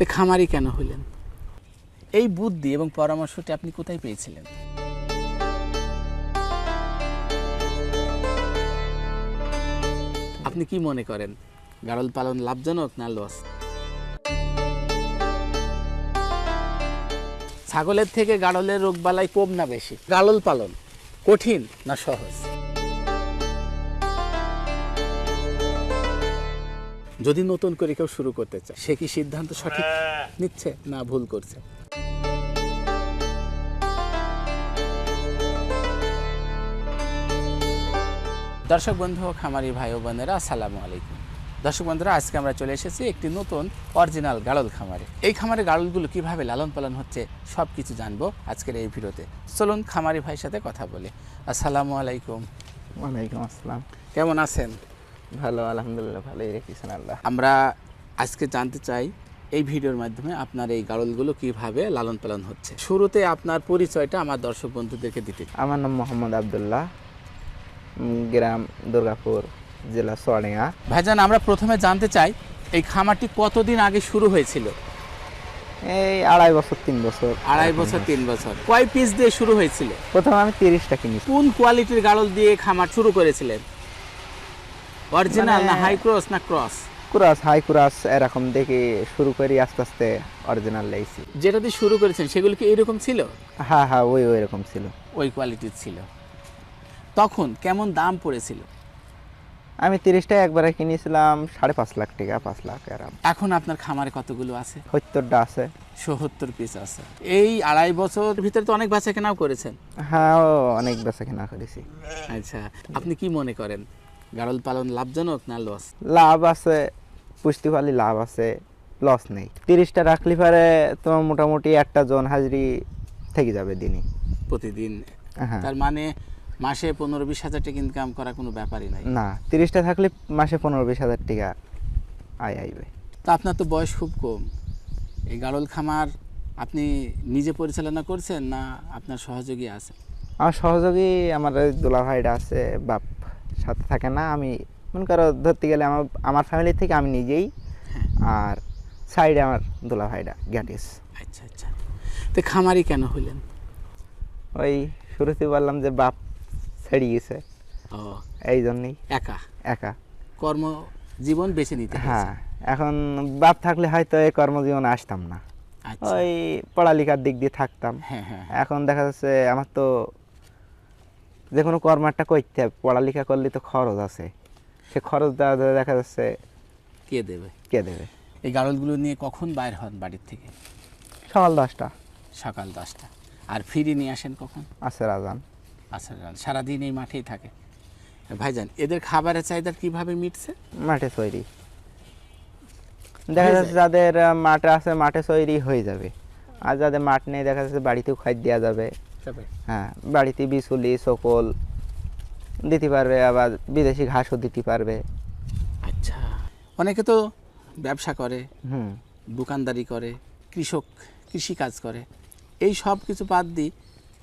তো খামারি কেন হলেন? এই বুদ্ধি এবং পরামর্শটি আপনি কোথায় পেয়েছিলেন? আপনি কি মনে করেন গাড়ল পালন লাভজনক না লস ছাগলের থেকে গাড়লের রোগবালাই কম না বেশি? গাড়ল পালন কঠিন না সহজ? যদি নতুন করে কেউ শুরু করতে চায় সে কি সিদ্ধান্ত সঠিক নিচ্ছে না ভুল করছে? দর্শক বন্ধু খামারি ভাই ও বোনেরা আসসালামু আলাইকুম। দর্শক বন্ধুরা আজকে আমরা চলে এসেছি একটি নতুন অরিজিনাল গাড়ল খামারে। এই খামারে গাড়লগুলো কীভাবে লালন পালন হচ্ছে সব কিছু জানব আজকের এই ভিডিওতে। চলুন খামারি ভাইয়ের সাথে কথা বলি। আসসালামু আলাইকুম। ওয়ালাইকুম আসসালাম। কেমন আছেন? ভালো আলহামদুলিল্লাহ ভালোই রেখেছেন আল্লাহ। আমরা আজকে জানতে চাই এই ভিডিওর মাধ্যমে আপনার এই গাড়লগুলো কীভাবে লালন পালন হচ্ছে। শুরুতে আপনার পরিচয়টা আমার দর্শক বন্ধুদেরকে দিতে। আমার নাম মোহাম্মদ আবদুল্লাহ গ্রাম দুর্গাপুর জেলা সোয়াডিয়া ভাইজান আমরা প্রথমে জানতে চাই এই খামারটি কতদিন আগে শুরু হয়েছিল? এই আড়াই বছর তিন বছর। আড়াই বছর তিন বছর। কয় পিস দিয়ে শুরু হয়েছিল? প্রথমে আমি তিরিশটা কিনি কোন কোয়ালিটির গাড়ল দিয়ে খামার শুরু করেছিলেন? অরিজিনাল না মানে- হাই ক্রস না ক্রস কুরাস হাই কুরাস এরকম দেখে শুরু করি আস্তে আস্তে অরিজিনাল লেগেছি যেটা দিয়ে শুরু করেছেন সেগুলো কি এরকম ছিল? হ্যাঁ হ্যাঁ ওই ওই রকম ছিল। ওই কোয়ালিটির ছিল। তখন কেমন দাম পড়েছিল? আমি তিরিশটা একবারে কিনেছিলাম সাড়ে পাঁচ লাখ টাকা পাঁচ লাখ এরকম এখন আপনার খামারে কতগুলো আছে? সত্তরটা আছে। সত্তর পিস আছে। এই আড়াই বছর ভিতরে তো অনেক বাচ্চা কেনাও করেছেন। হ্যাঁ ও অনেক বেচা কেনা করেছি। আচ্ছা আপনি কি মনে করেন? গাড়ল পালন লাভজনক না লস লাভ আছে পুষ্টি পালি লাভ আছে লস নেই। তিরিশটা রাখলি পারে তোমার মোটামুটি একটা জন হাজিরি থেকে যাবে দিনই প্রতিদিন? হ্যাঁ। তার মানে মাসে পনেরো বিশ হাজার টাকা ইনকাম করা কোনো ব্যাপারই নাই? না তিরিশটা থাকলে মাসে পনেরো বিশ হাজার টাকা আয় আইবে। তো আপনার তো বয়স খুব কম। এই গাড়ল খামার আপনি নিজে পরিচালনা করছেন না আপনার সহযোগী আছে? আমার সহযোগী আমার ওই দুলা ভাইটা আছে বাপ সাথে থাকে না আমি মনে করো ধরতে গেলে আমার আমার ফ্যামিলি থেকে আমি নিজেই আর সাইডে আমার দুলা ভাইটা গ্যাটিস। আচ্ছা আচ্ছা। তো খামারি কেন হলেন ওই শুরুতে বললাম যে বাপ ছেড়ে গেছে। ও। এই জন্যই একা? একা। কর্ম জীবন বেছে নিতে হ্যাঁ এখন বাপ থাকলে হয়তো এই কর্মজীবনে আসতাম না। আচ্ছা। ওই পড়ালেখার দিক দিয়ে থাকতাম। হ্যাঁ হ্যাঁ। এখন দেখা যাচ্ছে আমার তো যে কোনো কর্ম একটা করতে হবে পড়ালেখা করলে তো খরচ আছে। সে খরচ দেওয়া দেখা যাচ্ছে কে দেবে? কে দেবে? এই গাড়লগুলো নিয়ে কখন বাইর হন বাড়ির থেকে? সকাল দশটা। সকাল দশটা। আর ফিরে নিয়ে আসেন কখন? আছে রাজান আচ্ছা সারাদিন এই মাঠেই থাকে। ভাইজান এদের খাবারের চাহিদা কীভাবে মিটছে? মাঠে তৈরি। দেখা যাচ্ছে যাদের মাঠে আছে মাঠে তৈরি হয়ে যাবে। আর যাদের মাঠ নেই দেখা যাচ্ছে বাড়িতেও খাই দেওয়া যাবে। হ্যাঁ বাড়িতে বিচুলি সকল দিতে পারবে আবার বিদেশি ঘাসও দিতে পারবে। আচ্ছা অনেকে তো ব্যবসা করে হুম। দোকানদারি করে কৃষক কৃষি কাজ করে। এই সব কিছু বাদ দিয়ে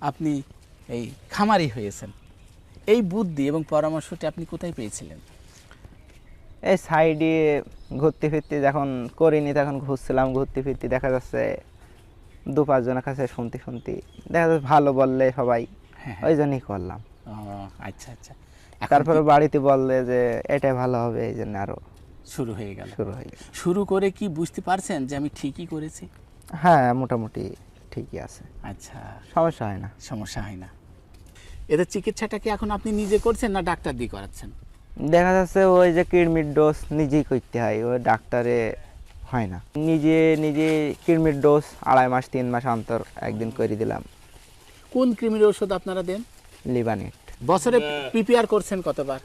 আপনি এই খামারি হয়েছেন। এই বুদ্ধি এবং পরামর্শটি আপনি কোথায় পেয়েছিলেন? এই সাইডে ঘুরতে ফিরতে যখন করিনি তখন ঘুরছিলাম ঘুরতে ফিরতে দেখা যাচ্ছে দু পাঁচজনের কাছে শুনতে শুনতে দেখা যাচ্ছে ভালো বললে সবাই হ্যাঁ ওই জন্যই করলাম। আচ্ছা আচ্ছা। তারপরে বাড়িতে বললে যে এটাই ভালো হবে এই জন্য আরও শুরু হয়ে গেল। শুরু হয়ে গেল। শুরু করে কি বুঝতে পারছেন যে আমি ঠিকই করেছি? হ্যাঁ মোটামুটি ঠিকই আছে। আচ্ছা। সমস্যা হয় না। সমস্যা হয় না। এদের চিকিৎসাটা কি এখন আপনি নিজে করছেন না ডাক্তার দিয়ে করাচ্ছেন? দেখা যাচ্ছে ওই যে কৃমির ডোজ নিজেই করতে হয়। ওই ডাক্তারে হয় না। নিজে নিজে কৃমির ডোজ আড়াই মাস তিন মাস অন্তর একদিন করে দিলাম। কোন কৃমির ওষুধ আপনারা দেন? লিবানিট বছরে প্রিপেয়ার করছেন কতবার?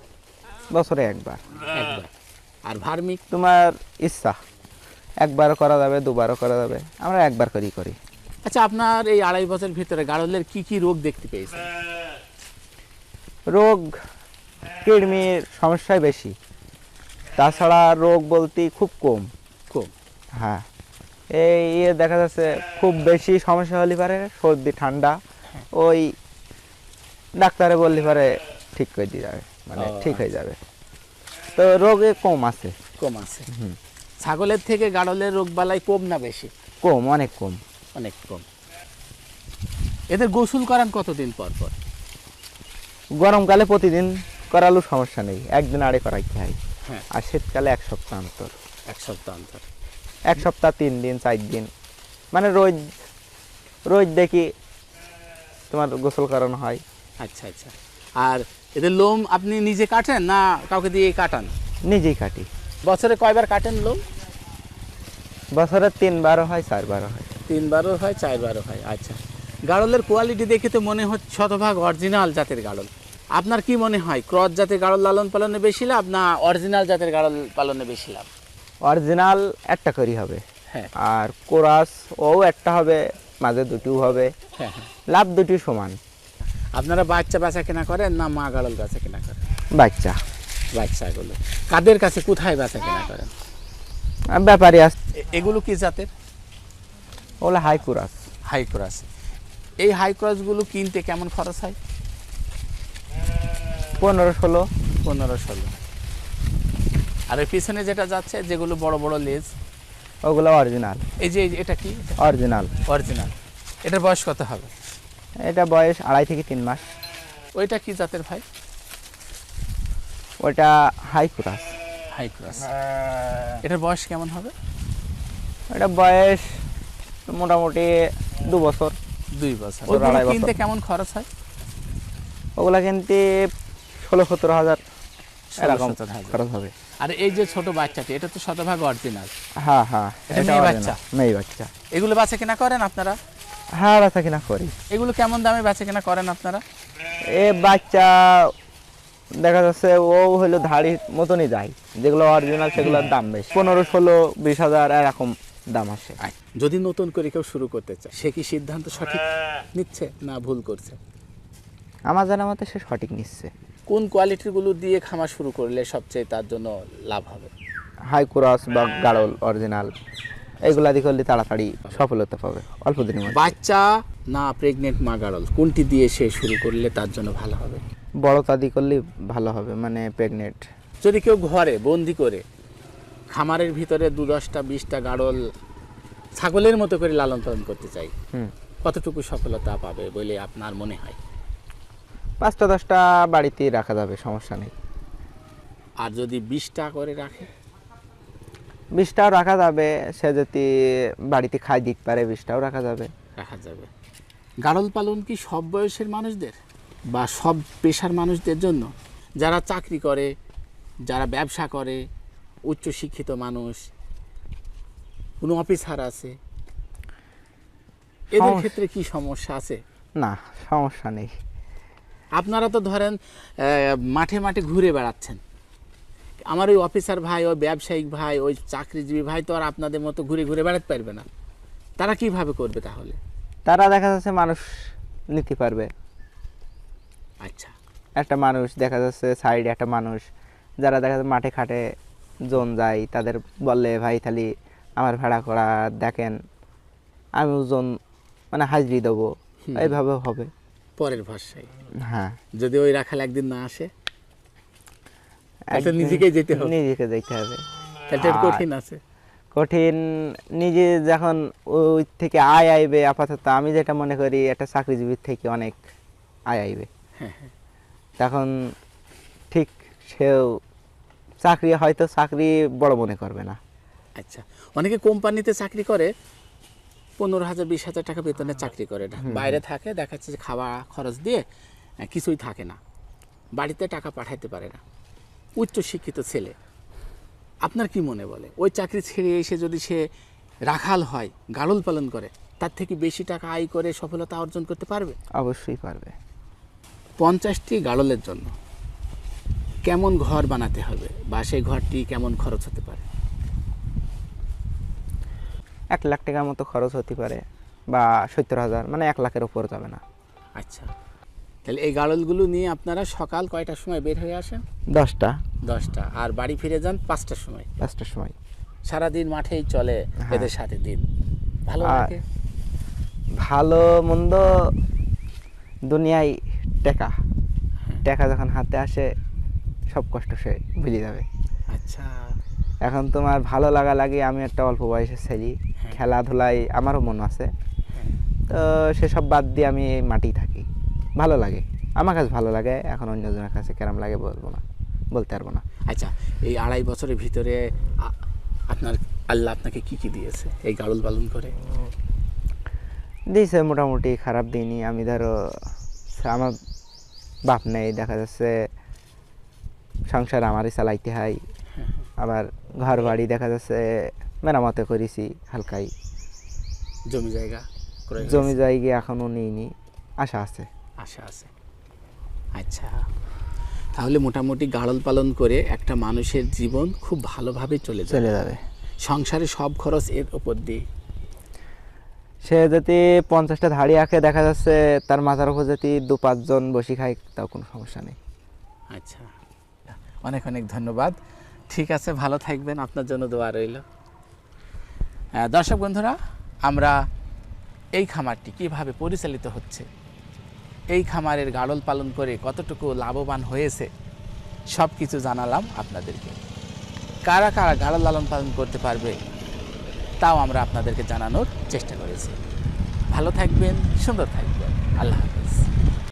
বছরে একবার। একবার। আর ভার্মিক? তোমার ইচ্ছা। একবারও করা যাবে দুবারও করা যাবে। আমরা একবার করেই করি। আচ্ছা আপনার এই আড়াই বছর ভিতরে গাড়লের কি কি রোগ দেখতে পেয়েছেন? রোগ কৃমির সমস্যায় বেশি। তাছাড়া রোগ বলতে খুব কম। হ্যাঁ। এই ইয়ে দেখা যাচ্ছে খুব বেশি সমস্যা হলে পারে সর্দি ঠান্ডা ওই ডাক্তারে বললে পারে ঠিক করে দিয়ে যাবে মানে ঠিক হয়ে যাবে। তো রোগে কম আছে। কম আছে। ছাগলের থেকে গাড়লের রোগ বালাই কম না বেশি? কম অনেক কম। অনেক কম। এদের গোসল করান কতদিন পর পর? গরমকালে প্রতিদিন করালো সমস্যা নেই একদিন আড়ে করাইতে হয় হ্যাঁ। আর শীতকালে এক সপ্তাহ অন্তর। এক সপ্তাহ অন্তর। এক সপ্তাহ তিন দিন চার দিন। মানে রোজ রোজ দেখি তোমার গোসল করানো হয়। আচ্ছা আচ্ছা। আর এদের লোম আপনি নিজে কাটেন না কাউকে দিয়ে কাটান? নিজেই কাটি। বছরে কয়বার কাটেন লোম? বছরে তিনবারও হয় চারবারও হয়। তিনবারও হয় চারবারও হয়। আচ্ছা। গাড়লের কোয়ালিটি দেখে তো মনে হচ্ছে শতভাগ অরিজিনাল জাতের গাড়ল আপনার কি মনে হয় ক্রস জাতের গাড়ল লালন পালনে বেশি লাভ না অরিজিনাল জাতের গাড়ল পালনে বেশি লাভ? অরিজিনাল একটা করি হবে। হ্যাঁ। আর কোরাস ও একটা হবে মাঝে দুটিও হবে। হ্যাঁ হ্যাঁ। লাভ দুটি সমান। আপনারা বাচ্চা বেচা কেনা করেন না মা গাড়ল বেচা কেনা করেন? বাচ্চা। বাচ্চাগুলো কাদের কাছে কোথায় বেচা কেনা করেন? ব্যাপারী আস এগুলো কি জাতের? ওগুলো হাই কোরাস। High cross. এই হাই ক্রসগুলো কিনতে কেমন খরচ হয়? পনেরো ষোলো। পনেরো ষোলো। আর এর পিছনে যেটা যাচ্ছে যেগুলো বড় বড় লেজ ওগুলো অরিজিনাল এই যে এটা কি? অরিজিনাল অরিজিনাল এটার বয়স কত হবে? এটা বয়স আড়াই থেকে তিন মাস। ওইটা কি জাতের ভাই? ওটা হাই ক্রাস হাই ক্রাস এটার বয়স কেমন হবে? এটা বয়স মোটামুটি দু বছর। দুই বছর। আড়াই বছর। কিনতে কেমন খরচ হয়? ওগুলা কিন্তু ষোলো সতেরো হাজার। এরকম খরচ হবে। আর এই যে ছোট বাচ্চাটি এটা তো শতভাগ অরিজিনাল হ্যাঁ হ্যাঁ এটা এটা মেয়ে original, বাচ্চা? মেয়ে বাচ্চা। এগুলো কেনা করেন আপনারা? হ্যাঁ বেচা কিনা করি। এগুলো কেমন দামে বেচা কেনা করেন আপনারা? এ বাচ্চা দেখা যাচ্ছে ও হলো ধাড়ির মতনই যায় যেগুলো অরিজিনাল সেগুলোর দাম বেশি। পনেরো ষোলো বিশ হাজার এরকম দাম আসে। যদি নতুন করে কেউ শুরু করতে চায় সে কি সিদ্ধান্ত সঠিক নিচ্ছে না ভুল করছে? আমার জানা মতে সে সঠিক নিচ্ছে। কোন কোয়ালিটিগুলো দিয়ে খামার শুরু করলে সবচেয়ে তার জন্য লাভ হবে? হাই ক্রস বা গাড়ল অরিজিনাল এইগুলা দিয়ে করলে তাড়াতাড়ি সফলতা পাবে অল্প দিনের মধ্যে। বাচ্চা না প্রেগনেন্ট মা গাড়ল কোনটি দিয়ে সে শুরু করলে তার জন্য ভালো হবে? বড় তাদি করলে ভালো হবে মানে প্রেগনেন্ট যদি কেউ ঘরে বন্দি করে খামারের ভিতরে দু দশটা বিশটা গাড়ল ছাগলের মতো করে লালন পালন করতে চাই হুম। কতটুকু সফলতা পাবে বলে আপনার মনে হয়? পাঁচটা দশটা বাড়িতেই রাখা যাবে সমস্যা নেই। আর যদি বিশটা করে রাখে? বিষটাও রাখা যাবে সে যদি বাড়িতে খাই দিতে পারে বিষটাও রাখা যাবে। রাখা যাবে। গাড়ল পালন কি সব বয়সের মানুষদের? বা সব পেশার মানুষদের জন্য? যারা চাকরি করে যারা ব্যবসা করে উচ্চ শিক্ষিত মানুষ কোনো অফিসার আছে? এদের ক্ষেত্রে কি সমস্যা আছে? না সমস্যা নেই। আপনারা তো ধরেন মাঠে মাঠে ঘুরে বেড়াচ্ছেন। আমার ওই অফিসার ভাই ওই ব্যবসায়িক ভাই ওই চাকরিজীবী ভাই তো আর আপনাদের মতো ঘুরে ঘুরে বেড়াতে পারবে না। তারা কীভাবে করবে তাহলে? তারা দেখা যাচ্ছে মানুষ নিতে পারবে। আচ্ছা। একটা মানুষ দেখা যাচ্ছে সাইডে একটা মানুষ যারা দেখা যাচ্ছে মাঠে খাটে জোন যায় তাদের বললে ভাই তাহলে আমার ভাড়া করা দেখেন আমি ওজন মানে হাজিরি দেবো। এইভাবে হবে। পরের ভাষায় হ্যাঁ। যদি ওই রাখাল একদিন না আসে একদিন নিজেকেই যেতে হবে। নিজেকে যেতে হবে। একটু কঠিন আছে। কঠিন নিজে যখন ওই থেকে আয় আইবে আপাতত আমি যেটা মনে করি একটা চাকরিজীবীর থেকে অনেক আয় আইবে। হ্যাঁ হ্যাঁ। তখন ঠিক সেও চাকরি হয়তো চাকরি বড় মনে করবে না। আচ্ছা। অনেকে কোম্পানিতে চাকরি করে পনেরো হাজার বিশ হাজার টাকা বেতনে চাকরি করে না বাইরে থাকে দেখা যাচ্ছে যে খাওয়া খরচ দিয়ে কিছুই থাকে না। বাড়িতে টাকা পাঠাইতে পারে না। উচ্চ শিক্ষিত ছেলে। আপনার কি মনে বলে? ওই চাকরি ছেড়ে এসে যদি সে রাখাল হয় গাড়ল পালন করে তার থেকে বেশি টাকা আয় করে সফলতা অর্জন করতে পারবে? অবশ্যই পারবে। পঞ্চাশটি গাড়লের জন্য। কেমন ঘর বানাতে হবে বা সেই ঘরটি কেমন খরচ হতে পারে? এক লাখ টাকার মতো খরচ হতে পারে বা সত্তর হাজার মানে এক লাখের উপর যাবে না। আচ্ছা। তাহলে এই গাড়লগুলো নিয়ে আপনারা সকাল কয়টার সময় বের হয়ে আসেন? দশটা। দশটা। আর বাড়ি ফিরে যান পাঁচটার সময়। পাঁচটার সময়। সারাদিন মাঠেই চলে হ্যাঁ। এদের সাথে দিন। ভালো লাগে? ভালো মন্দ দুনিয়ায় টাকা। টাকা যখন হাতে আসে সব কষ্ট সে ভুলে যাবে। আচ্ছা। এখন তোমার ভালো লাগা লাগে আমি একটা অল্প বয়সের ছেলে। হ্যাঁ। খেলাধুলায় আমারও মন আছে। তো সেসব বাদ দিয়ে আমি এই মাটি থাকি। ভালো লাগে। আমার কাছে ভালো লাগে এখন অন্যজনের কাছে কেরম লাগে বলব না বলতে পারব না। আচ্ছা এই আড়াই বছরের ভিতরে আপনার আল্লাহ আপনাকে কি কি দিয়েছে এই গাড়ল পালন করে? দিয়েছে মোটামুটি খারাপ দিনই। আমি ধরো আমার বাপ নেই দেখা যাচ্ছে সংসার আমারই চালাইতে হয়। আবার ঘর বাড়ি দেখা যাচ্ছে মেরামতে করেছি হালকাই। জমি জায়গা জমি জায়গা এখনও নিইনি আশা আছে। আশা আছে। আচ্ছা তাহলে মোটামুটি গাড়ল পালন করে একটা মানুষের জীবন খুব ভালোভাবে চলে চলে যাবে। সংসারে সব খরচ এর উপর দিয়ে। সে যদি পঞ্চাশটা ধাড়ি আঁকে দেখা যাচ্ছে তার মাথার উপর যদি দু পাঁচজন বসি খায় তাও কোনো সমস্যা নেই। আচ্ছা। অনেক অনেক ধন্যবাদ। ঠিক আছে, ভালো থাকবেন, আপনার জন্য দোয়া রইল। দর্শক বন্ধুরা, আমরা এই খামারটি কীভাবে পরিচালিত হচ্ছে, এই খামারের গাড়ল পালন করে কতটুকু লাভবান হয়েছে সব কিছু জানালাম আপনাদেরকে। কারা কারা গাড়ল লালন পালন করতে পারবে, তাও আমরা আপনাদেরকে জানানোর চেষ্টা করেছি। ভালো থাকবেন, সুন্দর থাকবেন। আল্লাহ হাফিজ।